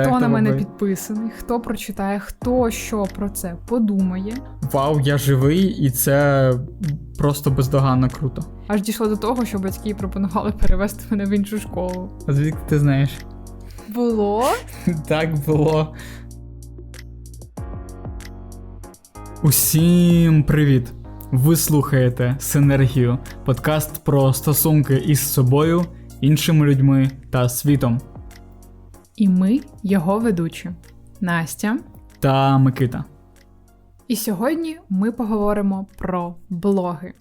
Хто на мене підписаний, хто прочитає, хто що про це подумає. Вау, я живий, і це просто бездоганно круто. Аж дійшло до того, що батьки пропонували перевести мене в іншу школу. А звідки ти знаєш? Було? Так було. Усім привіт! Ви слухаєте Синергію, подкаст про стосунки із собою, іншими людьми та світом. І ми його ведучі Настя та Микита. І сьогодні ми поговоримо про блоги.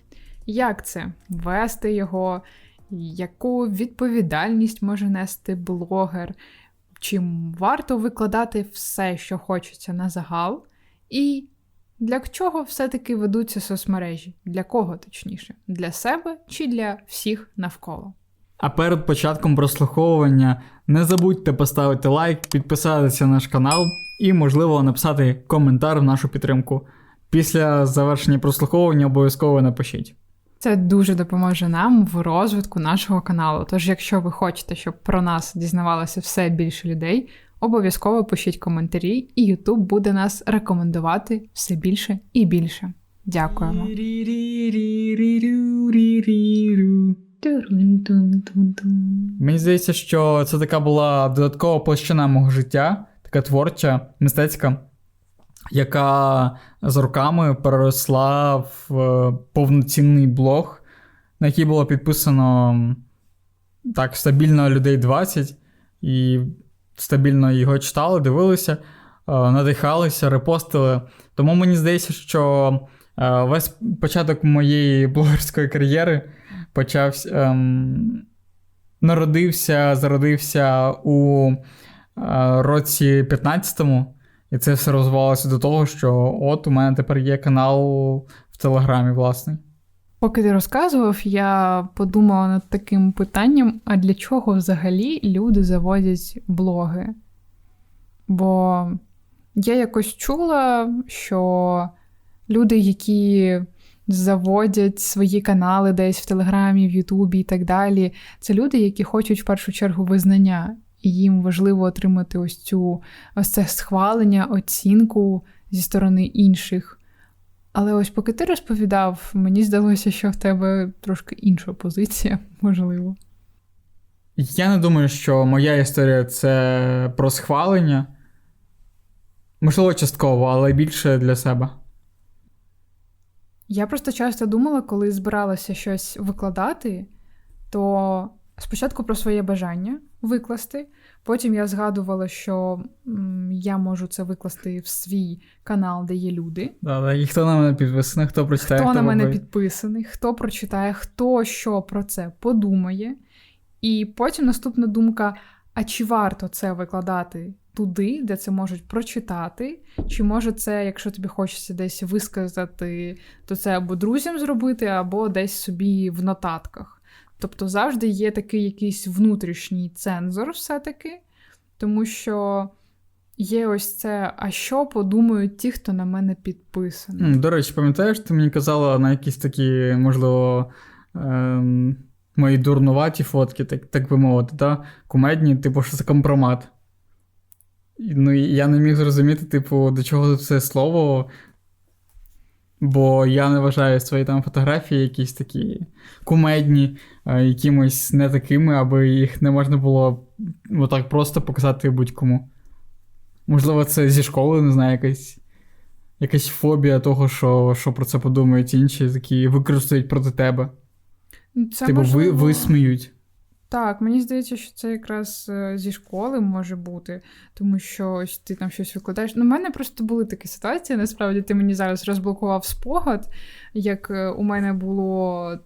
Як це вести його, яку відповідальність може нести блогер, чим варто викладати все, що хочеться на загал, і для чого все-таки ведуться соцмережі? Для кого точніше? Для себе чи для всіх навколо? А перед початком прослуховування не забудьте поставити лайк, підписатися на наш канал і, можливо, написати коментар в нашу підтримку. Після завершення прослуховування обов'язково напишіть. Це дуже допоможе нам в розвитку нашого каналу. Тож, якщо ви хочете, щоб про нас дізнавалося все більше людей, обов'язково пишіть коментарі, і YouTube буде нас рекомендувати все більше і більше. Дякуємо. Мені здається, що це така була додаткова площина мого життя, така творча, мистецька, яка з роками переросла в повноцінний блог, на який було підписано так стабільно людей 20, і стабільно його читали, дивилися, надихалися, репостили. Тому мені здається, що весь початок моєї блогерської кар'єри почався. Ем, народився, зародився у е, році 15-му, і це все розвивалося до того, що от у мене тепер є канал в Телеграмі, власний. Поки ти розказував, я подумала над таким питанням: а для чого взагалі люди заводять блоги? Бо я якось чула, що люди, які заводять свої канали десь в Телеграмі, в Ютубі і так далі. Це люди, які хочуть в першу чергу визнання, і їм важливо отримати ось цю ось це схвалення, оцінку зі сторони інших. Але ось поки ти розповідав, мені здалося, що в тебе трошки інша позиція, можливо. Я не думаю, що моя історія це про схвалення. Можливо, частково, але більше для себе. Я просто часто думала, коли збиралася щось викладати, то спочатку про своє бажання викласти. Потім я згадувала, що м, я можу це викласти в свій канал, де є люди. Да, І хто на мене підписаний, хто прочитає. Хто, хто на мене підписаний, хто прочитає, хто що про це подумає. І потім наступна думка: а чи варто це викладати туди, де це можуть прочитати, чи може це, якщо тобі хочеться десь висказати, то це або друзям зробити, або десь собі в нотатках. Тобто завжди є такий якийсь внутрішній цензор, все-таки, тому що є ось це, а що подумають ті, хто на мене підписаний. До речі, пам'ятаєш, ти мені казала на якісь такі, можливо. Ем... Мої дурнуваті фотки, так так би мовити, та? кумедні, типу, що це компромат. Ну, я не міг зрозуміти, типу, до чого це слово. Бо я не вважаю свої там фотографії якісь такі кумедні, якимось не такими, аби їх не можна було отак просто показати будь-кому. Можливо, це зі школи, не знаю, якась якась фобія того, що що про це подумають інші, такі використають проти тебе. Це Типу, ви, висміють. Так, мені здається, що це якраз е, зі школи може бути, тому що ось ти там щось викладаєш. Ну, У мене просто були такі ситуації. Насправді ти мені зараз розблокував спогад, як е, у мене було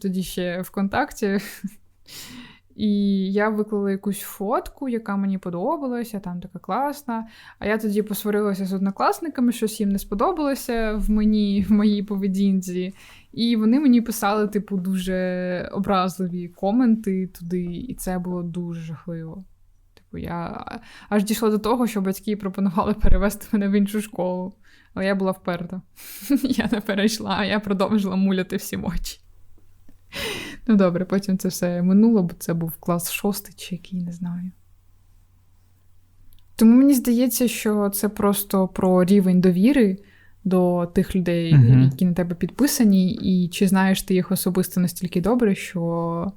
тоді ще ВКонтакті. І я виклала якусь фотку, яка мені подобалася, там така класна. А я тоді посварилася з однокласниками, щось їм не сподобалося в мені, в моїй поведінці. І вони мені писали, типу, дуже образливі коменти туди, і це було дуже жахливо. Типу, я аж дійшло до того, що батьки пропонували перевести мене в іншу школу. Але я була вперта. Я не перейшла, а я продовжила муляти всі очі. Ну добре, потім це все минуло, бо це був клас шостий чи який, не знаю. Тому мені здається, що це просто про рівень довіри до тих людей, Мгм. які на тебе підписані, і чи знаєш ти їх особисто настільки добре, що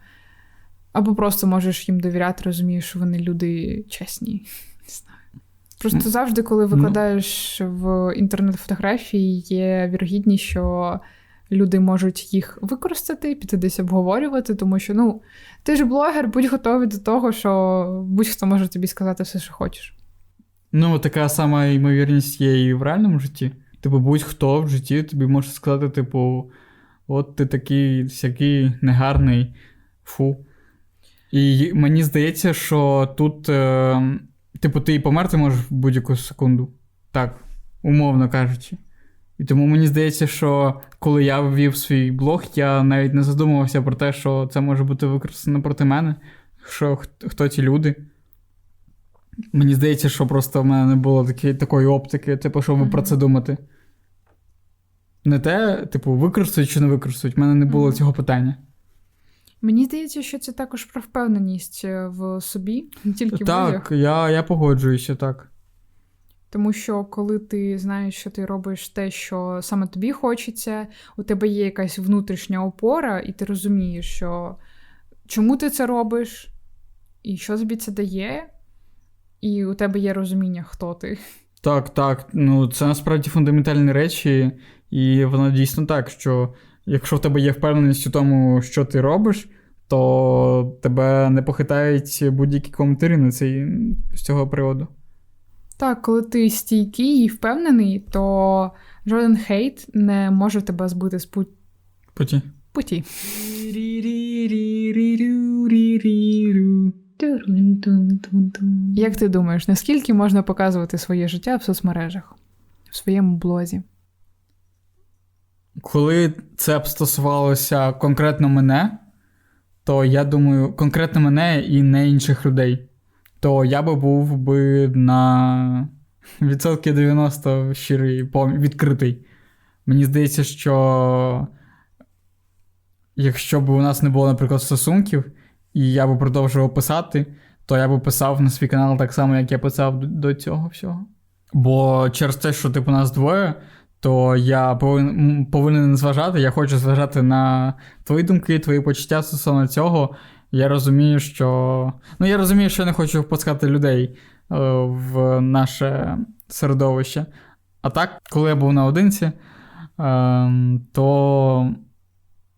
або просто можеш їм довіряти, розумієш, що вони люди чесні. Не знаю. Просто завжди, коли ну- викладаєш в інтернет фотографії, є вірогідність, що люди можуть їх використати, піти десь обговорювати, тому що ну, ти ж блогер, будь готовий до того, що будь-хто може тобі сказати все, що хочеш. Ну, така сама ймовірність є і в реальному житті. Типу, будь-хто в житті тобі може сказати, типу, от ти такий всякий негарний, фу. І мені здається, що тут, е, типу, ти і померти можеш в будь-яку секунду. Так, умовно кажучи. І тому мені здається, що коли я ввів свій блог, я навіть не задумувався про те, що це може бути використано проти мене, що хто, ці люди. Мені здається, що просто в мене не було такі, такої оптики, типу, щоб Мгм. про це думати. Не те, типу, використають чи не використають, в мене не було Мгм. цього питання. Мені здається, що це також про впевненість е, в собі, не тільки в Так, я, я погоджуюся, так. Тому що коли ти знаєш, що ти робиш те, що саме тобі хочеться, у тебе є якась внутрішня опора, і ти розумієш, що чому ти це робиш, і що тобі це дає, і у тебе є розуміння, хто ти. Так, так. Ну, це насправді фундаментальні речі, і воно дійсно так, що якщо в тебе є впевненість у тому, що ти робиш, то тебе не похитають будь-які коментарі на цей, з цього приводу. Так, коли ти стійкий і впевнений, то жоден хейт не може тебе збити з пу- Путі. путі. Як ти думаєш, наскільки можна показувати своє життя в соцмережах, в своєму блозі? Коли це б стосувалося конкретно мене, то я думаю, конкретно мене і не інших людей, то я би був би на відсотки 90 щирий, відкритий. Мені здається, що якщо б у нас не було, наприклад, стосунків, і я би продовжував писати, то я би писав на свій канал так само, як я писав до- цього всього. Бо через те, що типу нас двоє, то я повинен, повинен зважати, я хочу зважати на твої думки, твої почуття стосовно цього. Я розумію, що. Ну, я розумію, що я не хочу впускати людей е, в наше середовище. А так, коли я був наодинці, е, то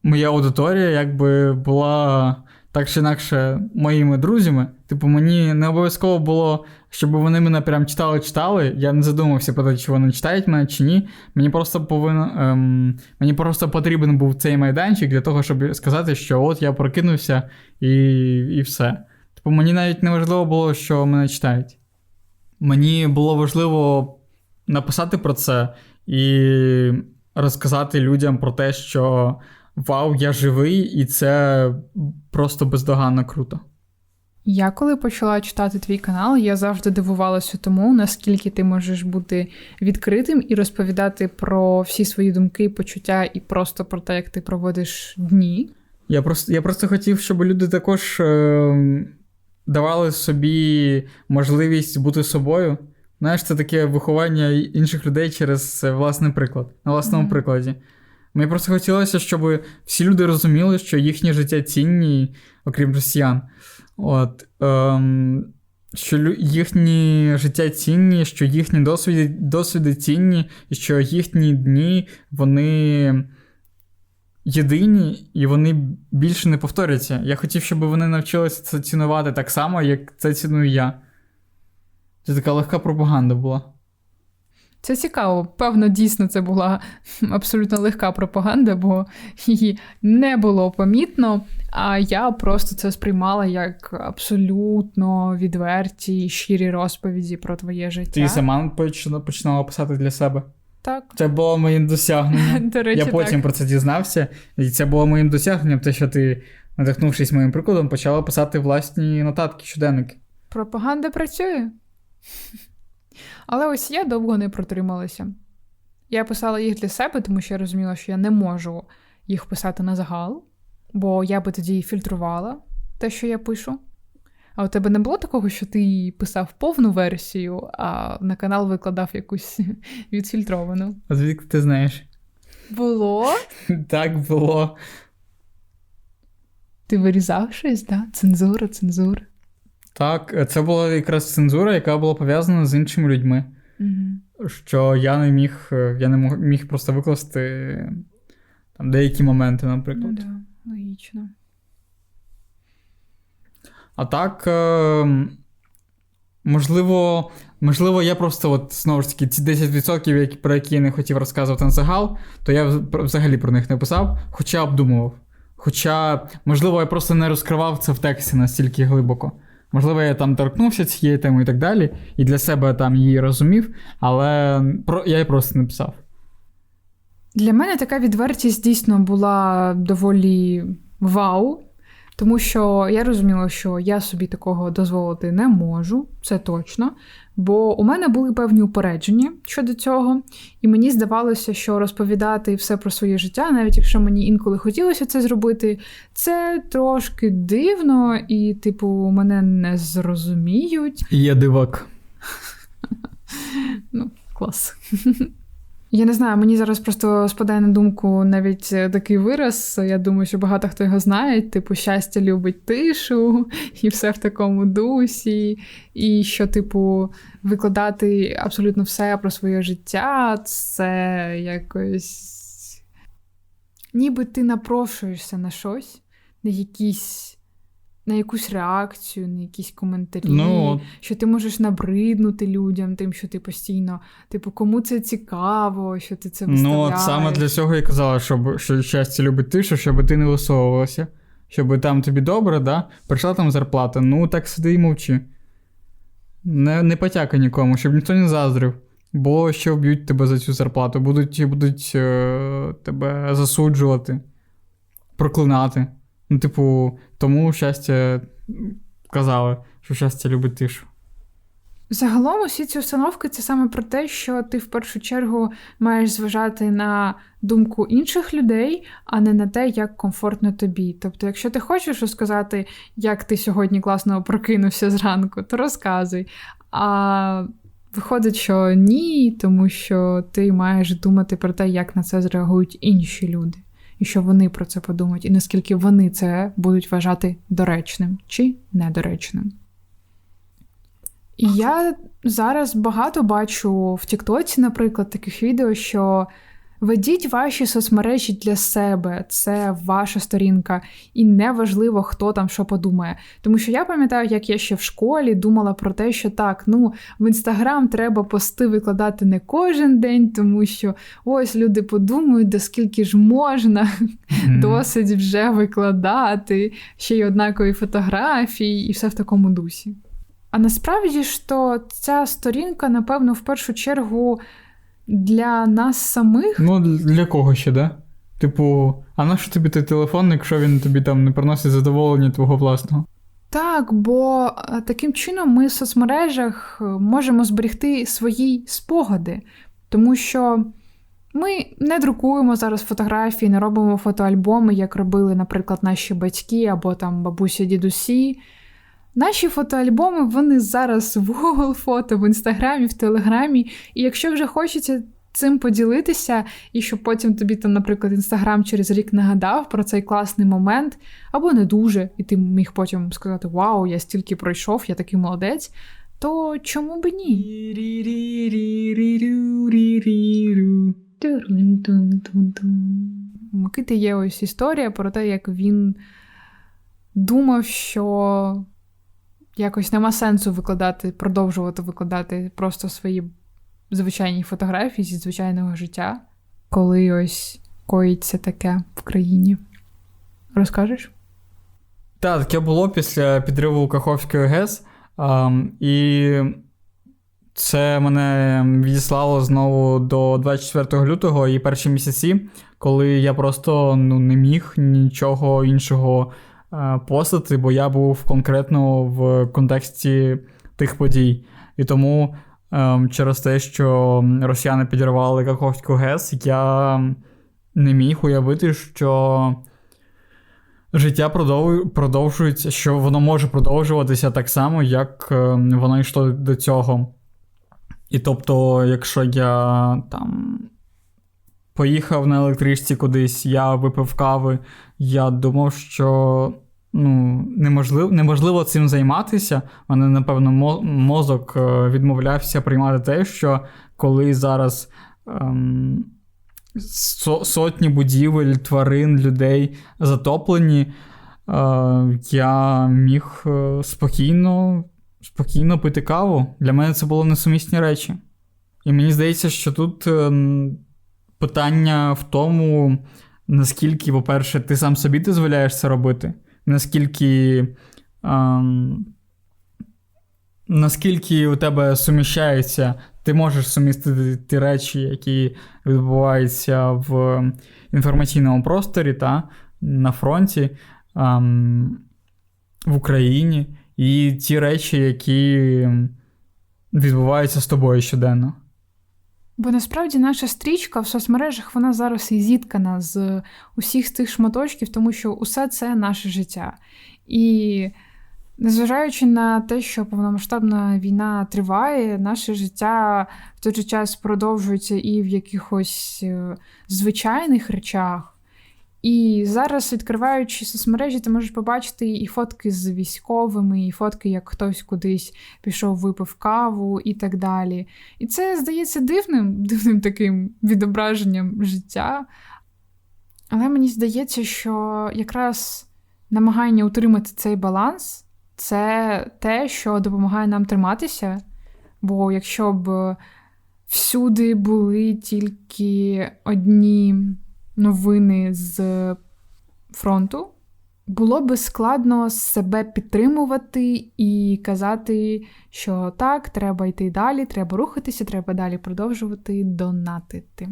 моя аудиторія якби була так чи інакше моїми друзями. Типу, мені не обов'язково було, щоб вони мене прям читали-читали. Я не задумався про те, чи вони читають мене чи ні. Мені просто повинен, ем, мені просто потрібен був цей майданчик для того, щоб сказати, що от я прокинувся і, і все. Типу, мені навіть не важливо було, що мене читають. Мені було важливо написати про це і розказати людям про те, що вау, я живий, і це просто бездоганно круто. Я коли почала читати твій канал, я завжди дивувалася тому, наскільки ти можеш бути відкритим і розповідати про всі свої думки, почуття і просто про те, як ти проводиш дні. Я просто, я просто хотів, щоб люди також е, давали собі можливість бути собою. Знаєш, це таке виховання інших людей через е, власний приклад, на власному Мгм. прикладі. Мені просто хотілося, щоб всі люди розуміли, що їхнє життя цінні, окрім росіян. От, ем, що їхні життя цінні, що їхні досвіди, досвіди цінні, і що їхні дні вони єдині і вони більше не повторяться. Я хотів, щоб вони навчилися це цінувати так само, як це ціную я. Це така легка пропаганда була. Це цікаво. Певно, дійсно це була абсолютно легка пропаганда, бо її не було помітно. А я просто це сприймала як абсолютно відверті, щирі розповіді про твоє життя. Ти сама починала писати для себе. Так, Це було моїм досягненням. до речі, Я потім так. про це дізнався, і це було моїм досягненням, те, що ти, надихнувшись моїм прикладом, почала писати власні нотатки, щоденники. Пропаганда працює. Але ось я довго не протрималася. Я писала їх для себе, тому що я розуміла, що я не можу їх писати на загал, бо я би тоді фільтрувала те, що я пишу. А у тебе не було такого, що ти писав повну версію, а на канал викладав якусь відфільтровану? А звідки ти знаєш? Було? Так було. Ти вирізав щось, да? Цензура, цензура. Так, це була якраз цензура, яка була пов'язана з іншими людьми. Угу. Що я не міг, е, я не міг просто викласти там деякі моменти, наприклад. Ну да, логічно. А так, е, можливо, можливо, я просто от знову ж таки ці 10%, які, про які я не хотів розказувати на загал, то я вз- взагалі про них не писав, хоча обдумував. Хоча, можливо, я просто не розкривав це в тексті настільки глибоко. Можливо, я там торкнувся цієї теми і так далі, і для себе там її розумів, але про, я її просто не писав. Для мене така відвертість дійсно була доволі вау, тому що я розуміла, що я собі такого дозволити не можу, це точно. Бо у мене були певні упередження щодо цього, і мені здавалося, що розповідати все про своє життя, навіть якщо мені інколи хотілося це зробити, це трошки дивно, і, типу, мене не зрозуміють. Є дивак. Ну, клас. Я не знаю, мені зараз просто спадає на думку навіть е, такий вираз. Я думаю, що багато хто його знає, типу, щастя любить тишу, і все в такому дусі. І що, типу, викладати абсолютно все про своє життя, це якось. Ніби ти напрошуєшся на щось, на якісь. На якусь реакцію, на якісь коментарі, Ну, що ти можеш набриднути людям, тим, що ти постійно, типу, кому це цікаво, що ти це Ну, от саме для цього я казала, щоб, що щастя любить тишу, щоб ти не висовувалася. Щоб там тобі добре, да? Прийшла там зарплата, ну так сиди і мовчи. Не, не потяка нікому, щоб ніхто не заздрив. Бо ще вб'ють тебе за цю зарплату, будуть, будуть е, тебе засуджувати, проклинати. Ну, типу, тому щастя казали, що щастя любить тишу. Загалом усі ці установки це саме про те, що ти в першу чергу маєш зважати на думку інших людей, а не на те, як комфортно тобі. Тобто, якщо ти хочеш розказати, як ти сьогодні класно прокинувся зранку, то розказуй. А виходить, що ні, тому що ти маєш думати про те, як на це зреагують інші люди, і що вони про це подумають, і наскільки вони це будуть вважати доречним чи недоречним. І я зараз багато бачу в Тіктоці, наприклад, таких відео, що ведіть ваші соцмережі для себе, це ваша сторінка, і неважливо, хто там що подумає. Тому що я пам'ятаю, як я ще в школі думала про те, що так, ну в інстаграм треба пости викладати не кожен день, тому що ось люди подумають, да скільки ж можна, досить вже викладати, ще й однакові фотографії, і все в такому дусі. А насправді ж то ця сторінка, напевно, в першу чергу для нас самих. Ну, для кого ще, да? Типу, а на що тобі той телефон, якщо він тобі там не приносить задоволення твого власного? Так, бо е, таким чином ми в соцмережах е, можемо зберегти свої спогади, тому що ми не друкуємо зараз фотографії, не робимо фотоальбоми, як робили, наприклад, наші батьки або там бабусі, дідусі. Наші фотоальбоми вони зараз в Google фото, в інстаграмі, в Телеграмі. І якщо вже хочеться цим поділитися, і щоб потім тобі там, наприклад, інстаграм через рік нагадав про цей класний момент, або не дуже, і ти міг потім сказати: Вау, я стільки пройшов, я такий молодець. То чому би ні? Микити є ось історія про те, як він думав, що якось нема сенсу викладати, продовжувати викладати просто свої звичайні фотографії зі звичайного життя, коли ось коїться таке в країні. Розкажеш? Так, таке було після підриву Каховської ГЕС. Um, і це мене відіслало знову до 24 лютого і перші місяці, коли я просто ну, не міг нічого іншого постати, бо я був конкретно в контексті тих подій. І тому um, через те, що росіяни підірвали Каховську ГЕС, я не міг уявити, що життя продовжується, що воно може продовжуватися так само, як е, воно йшло до цього. І тобто, якщо я там поїхав на електричці кудись, я випив кави, я думав, що ну, неможливо неможливо цим займатися. Мене, напевно, мозок е, відмовлявся приймати те, що коли зараз ем, сотні будівель, тварин, людей затоплені, е, я міг е, спокійно, спокійно пити каву. Для мене це були несумісні речі. І мені здається, що тут. Е, питання в тому, наскільки, по-перше, ти сам собі дозволяєш це робити, наскільки. Ем, Наскільки у тебе суміщається, ти можеш сумістити ті речі, які відбуваються в інформаційному просторі та на фронті ем, в Україні, і ті речі, які відбуваються з тобою щоденно. Бо насправді наша стрічка в соцмережах вона зараз і зіткана з усіх тих шматочків, тому що усе це наше життя. І незважаючи на те, що повномасштабна війна триває, наше життя в той же час продовжується і в якихось е, звичайних речах. І зараз, відкриваючи соцмережі, ти можеш побачити і фотки з військовими, і фотки, як хтось кудись пішов, випив каву і так далі. І це здається дивним, дивним таким відображенням життя. Але мені здається, що якраз намагання утримати цей баланс це те, що допомагає нам триматися. Бо якщо б всюди були тільки одні новини з фронту, було би складно себе підтримувати і казати, що так, треба йти далі, треба рухатися, треба далі продовжувати донатити.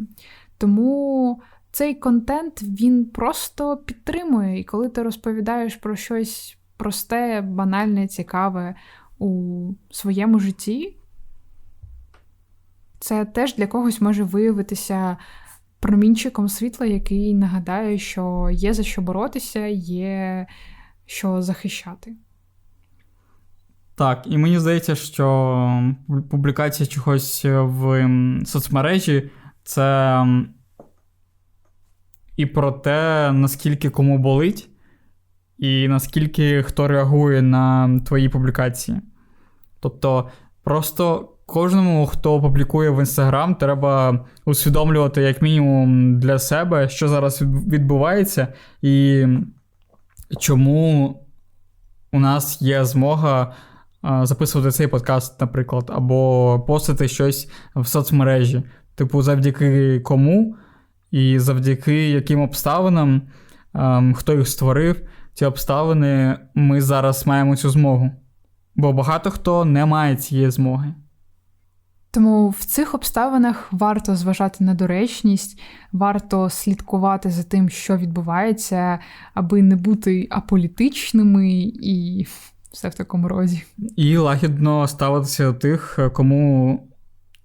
Тому цей контент він просто підтримує. І коли ти розповідаєш про щось просте, банальне, цікаве у своєму житті, це теж для когось може виявитися промінчиком світла, який нагадає, що є за що боротися, є що захищати. Так, і мені здається, що публікація чогось в соцмережі це і про те, наскільки кому болить, і наскільки хто реагує на твої публікації. Тобто, просто Кожному, хто публікує в інстаграм, треба усвідомлювати, як мінімум, для себе, що зараз відбувається, і чому у нас є змога записувати цей подкаст, наприклад, або постити щось в соцмережі. Типу, завдяки кому і завдяки яким обставинам, хто їх створив, ці обставини, ми зараз маємо цю змогу. Бо багато хто не має цієї змоги. Тому в цих обставинах варто зважати на доречність, варто слідкувати за тим, що відбувається, аби не бути аполітичними і все в такому розі. І лагідно ставитися до тих, кому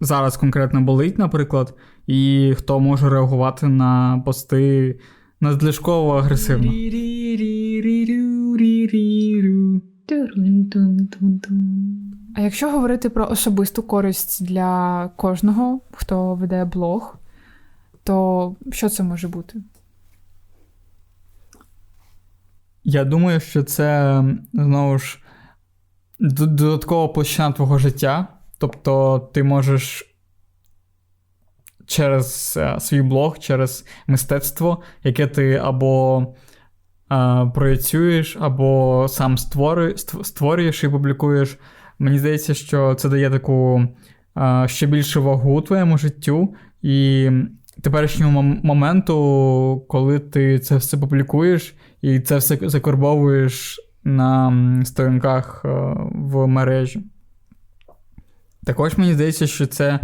зараз конкретно болить, наприклад, і хто може реагувати на пости надлишково агресивно. А якщо говорити про особисту користь для кожного, хто веде блог, то що це може бути? Я думаю, що це знову ж додаткова площина твого життя. Тобто ти можеш через е, свій блог, через мистецтво, яке ти або е, проєцюєш, або сам створюєш і публікуєш. Мені здається, що це дає таку ще більшу вагу твоєму життю. І теперішнього моменту, коли ти це все публікуєш і це все закорбовуєш на сторінках в мережі. Також мені здається, що це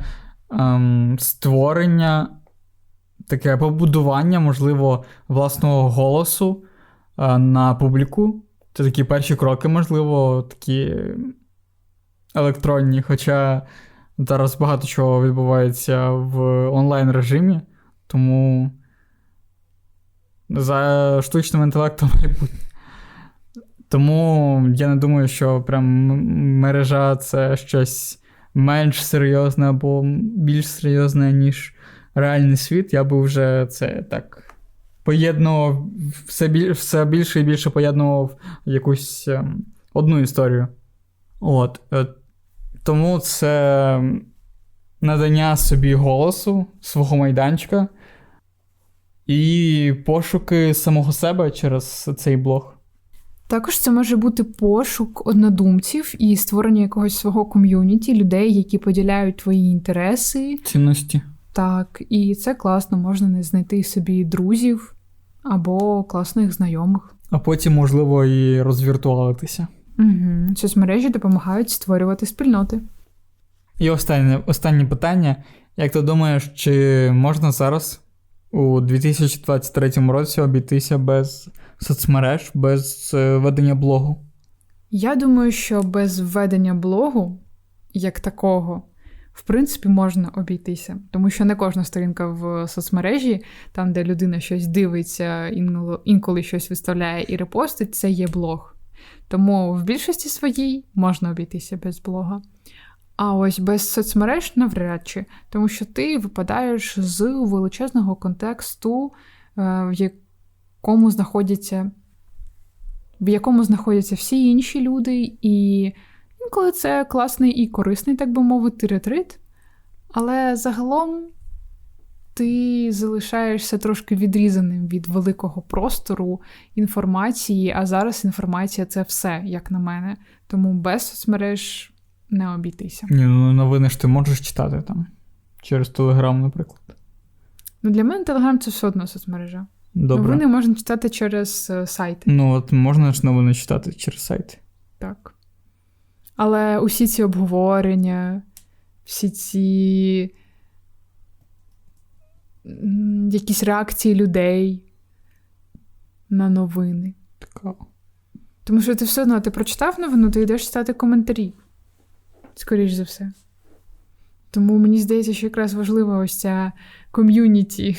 ем, створення, таке побудування, можливо, власного голосу е, на публіку. Це такі перші кроки, можливо, такі електронні, хоча зараз багато чого відбувається в онлайн режимі, тому за штучним інтелектом майбутнє. Тому я не думаю, що прям мережа це щось менш серйозне або більш серйозне, ніж реальний світ. Я би вже це так поєднував все, біль, все більше і більше поєднував якусь ем, одну історію. От. Тому це надання собі голосу, свого майданчика і пошуки самого себе через цей блог. Також це може бути пошук однодумців і створення якогось свого ком'юніті, людей, які поділяють твої інтереси. Цінності. Так, і це класно, можна не знайти собі друзів або класних знайомих. А потім, можливо, і розвіртуалитися. Угу. Соцмережі допомагають створювати спільноти. І останнє, останнє питання. Як ти думаєш, чи можна зараз у 2023 році обійтися без соцмереж, без е, ведення блогу? Я думаю, що без введення блогу, як такого, в принципі, можна обійтися. Тому що не кожна сторінка в соцмережі, там, де людина щось дивиться, інколи щось виставляє і репостить, це є блог. Тому в більшості своїй можна обійтися без блога. А ось без соцмереж навряд чи, тому що ти випадаєш з величезного контексту, е, в якому знаходяться в якому знаходяться всі інші люди, і інколи це класний і корисний, так би мовити, ретрит. Але загалом ти залишаєшся трошки відрізаним від великого простору інформації, а зараз інформація це все, як на мене. Тому без соцмереж не обійтися. Ні, ну новини ж ти можеш читати там. Через Телеграм, наприклад. Ну, для мене Телеграм це все одно соцмережа. Добре. Новини можна читати через е, сайти. Ну, от можна ж новини читати через сайти. Так. Але усі ці обговорення, всі ці якісь реакції людей на новини. Цікаво. Тому що ти все одно ти прочитав новину, ти йдеш читати коментарі. Скоріш за все. Тому мені здається, що якраз важлива ось ця ком'юніті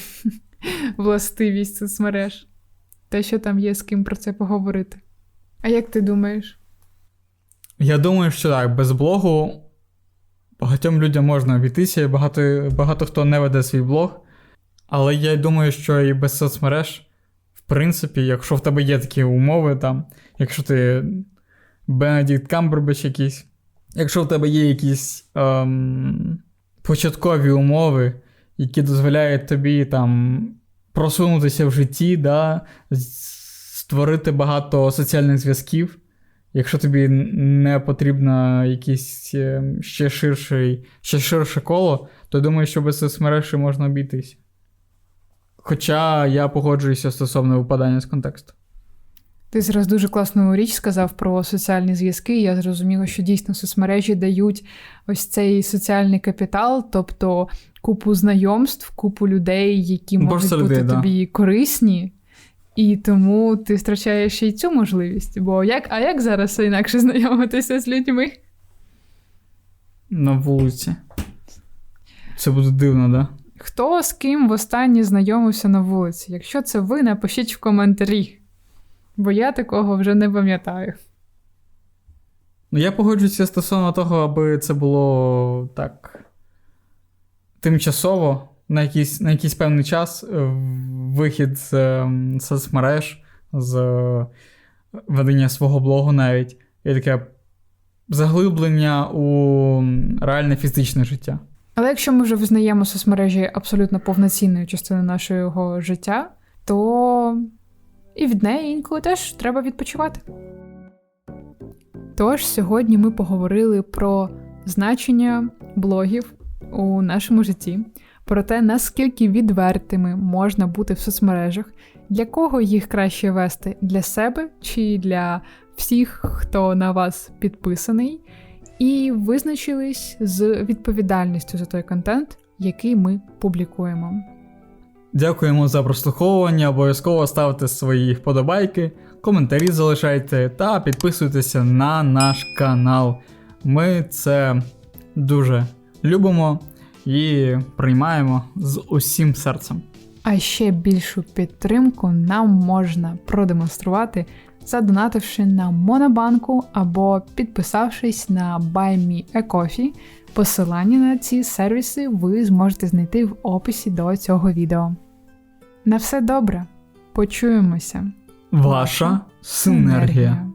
властивість соцмереж. Те, що там є з ким про це поговорити. А як ти думаєш? Я думаю, що так, без блогу багатьом людям можна обійтися, багато, багато хто не веде свій блог. Але я думаю, що і без соцмереж, в принципі, якщо в тебе є такі умови, там, якщо ти Бенедикт Камбербеч якийсь, якщо в тебе є якісь ем, початкові умови, які дозволяють тобі там просунутися в житті, да, створити багато соціальних зв'язків. Якщо тобі не потрібно якийсь е, ще ширший, ще ширше коло, то думаю, що без соцмережі можна обійтись. Хоча я погоджуюся стосовно випадання з контексту. Ти зараз дуже класну річ сказав про соціальні зв'язки. Я зрозуміла, що дійсно соцмережі дають ось цей соціальний капітал, тобто купу знайомств, купу людей, які можуть просто бути людей, да. тобі корисні. І тому ти втрачаєш ще й цю можливість. Бо як, а як зараз інакше знайомитися з людьми? На вулиці. Це буде дивно, да? Хто з ким востаннє знайомився на вулиці? Якщо це ви, напишіть в коментарі. Бо я такого вже не пам'ятаю. Ну, я погоджуюся стосовно того, аби це було так. Тимчасово, на якийсь, на якийсь певний час, е, вихід з ем, соцмереж, з е, ведення свого блогу навіть, і таке заглиблення у реальне фізичне життя. Але якщо ми вже визнаємо соцмережі абсолютно повноцінною частиною нашого життя, то і від неї інколи теж треба відпочивати. Тож сьогодні ми поговорили про значення блогів у нашому житті, про те, наскільки відвертими можна бути в соцмережах, для кого їх краще вести для себе чи для всіх, хто на вас підписаний, і визначились з відповідальністю за той контент, який ми публікуємо. Дякуємо за прослуховування. Обов'язково ставте свої вподобайки, коментарі залишайте та підписуйтеся на наш канал. Ми це дуже любимо і приймаємо з усім серцем. А ще більшу підтримку нам можна продемонструвати, задонативши на Монобанку або підписавшись на Buy Me a Coffee. Посилання на ці сервіси ви зможете знайти в описі до цього відео. На все добре. Почуємося. Ваша синергія.